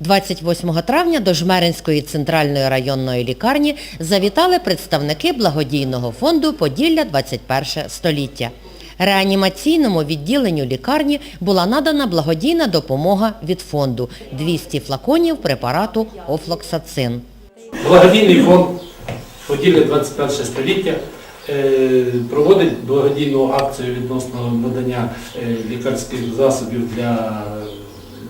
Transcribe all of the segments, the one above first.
28 травня до Жмеринської центральної районної лікарні завітали представники благодійного фонду «Поділля 21 століття». Реанімаційному відділенню лікарні була надана благодійна допомога від фонду – 200 флаконів препарату офлоксацин. Благодійний фонд «Поділля 21 століття е, проводить благодійну акцію відносно надання е, лікарських засобів для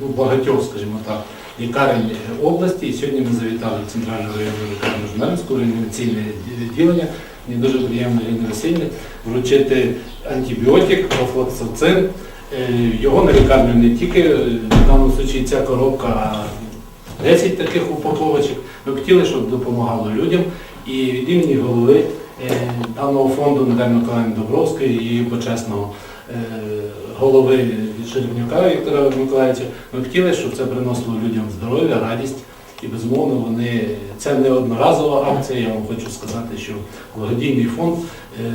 ну, багатьох, скажімо так, лікарень області. І сьогодні ми завітали в Центральну районну лікарню Жмеринську, реанімаційне відділення. Мені дуже приємно Ірина Васильівна вручити антибіотик, офлоксацин. Е, Його на лікарню не тільки, е, в даному случаї ця коробка, а 10 таких упаковочок. Ми хотіли, щоб допомагало людям. І від імені голови е, даного фонду Наталі Миколаївни Добровської і її почесного е, голови Жеребнюка Віктора Миколаївича, ми хотіли, щоб це приносило людям здоров'я, радість. І безумовно вони це не одноразова акція. Я вам хочу сказати, що благодійний фонд е,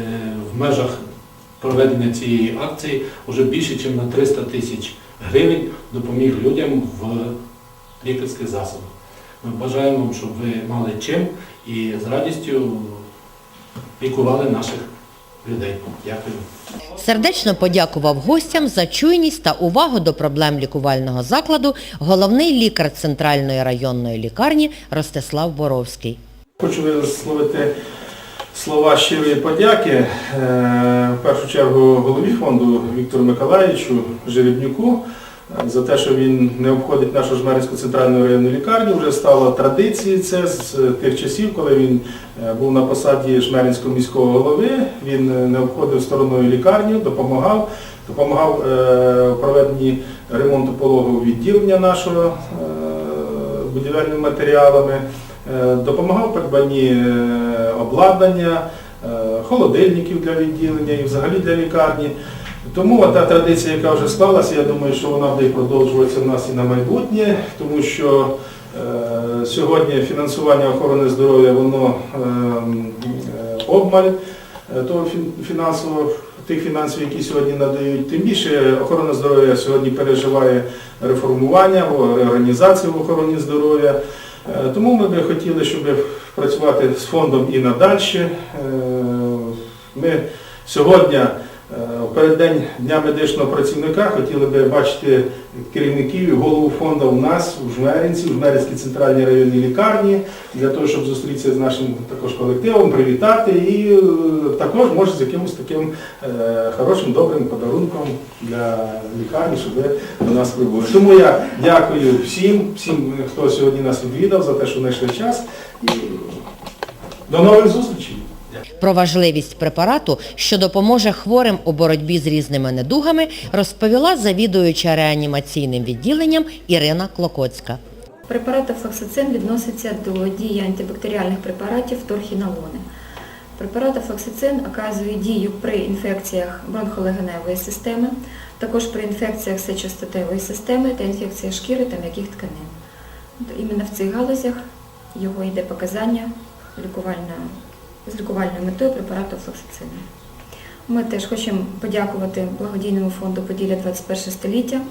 в межах проведення цієї акції вже більше, ніж на 300 тисяч гривень допоміг людям в лікарських засобах. Ми бажаємо щоб ви мали чим і з радістю лікували наших людей. Дякую. Сердечно подякував гостям за чуйність та увагу до проблем лікувального закладу головний лікар Центральної районної лікарні Ростислав Боровський. Хочу висловити слова щирої подяки е, в першу чергу голові фонду Віктору Миколаївичу Жеребнюку за те, що він не обходить нашу Жмеринську центральну районну лікарню. Вже стало традицією це з тих часів, коли він е, був на посаді Жмеринського міського голови. Він е, не обходив стороною лікарню, допомагав. Допомагав е, у проведенні ремонту пологового відділення нашого е, будівельними матеріалами, е, допомагав придбанні е, обладнання, е, холодильників для відділення і взагалі для лікарні. Тому та традиція, яка вже склалася, я думаю, що вона буде продовжуватися в нас і на майбутнє, тому що е, сьогодні фінансування охорони здоров'я воно е, е, обмаль е, того фінансового тих фінансів, які сьогодні надають. Тим більше охорона здоров'я сьогодні переживає реформування, реорганізацію в охороні здоров'я. Е, Тому ми би хотіли, щоб працювати з фондом і надальше. Е, Ми сьогодні, переддень Дня медичного працівника, хотіли би бачити керівників і голову фонду у нас, у Жмеринці, в Жмеринській центральній районній лікарні, для того, щоб зустрітися з нашим також колективом, привітати і е, також може з якимось таким е, хорошим, добрим подарунком для лікарні, щоб ви до нас прибули. Тому я дякую всім, всім, хто сьогодні нас відвідав, за те, що знайшли час. І до нових зустрічей! Про важливість препарату, що допоможе хворим у боротьбі з різними недугами, розповіла завідуюча реанімаційним відділенням Ірина Клокоцька. Препарат афлоксацин відноситься до дії антибактеріальних препаратів торхіналони. Препарат афлоксацин оказує дію при інфекціях бронхолегеневої системи, також при інфекціях сечостатевої системи та інфекціях шкіри та м'яких тканин. Іменно в цих галузях його йде показання лікувальна- з лікувальною метою препарату афлоксацину. Ми теж хочемо подякувати благодійному фонду Поділля 21 століття.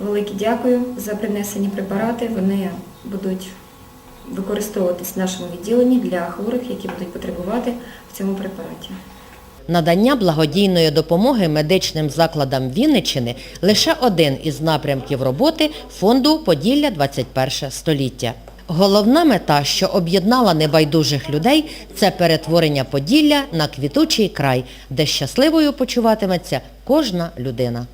Велике дякую за принесені препарати. Вони будуть використовуватись в нашому відділенні для хворих, які будуть потребувати в цьому препараті. Надання благодійної допомоги медичним закладам Вінниччини – лише один із напрямків роботи фонду «Поділля 21 століття». Головна мета, що об'єднала небайдужих людей – це перетворення Поділля на квітучий край, де щасливою почуватиметься кожна людина.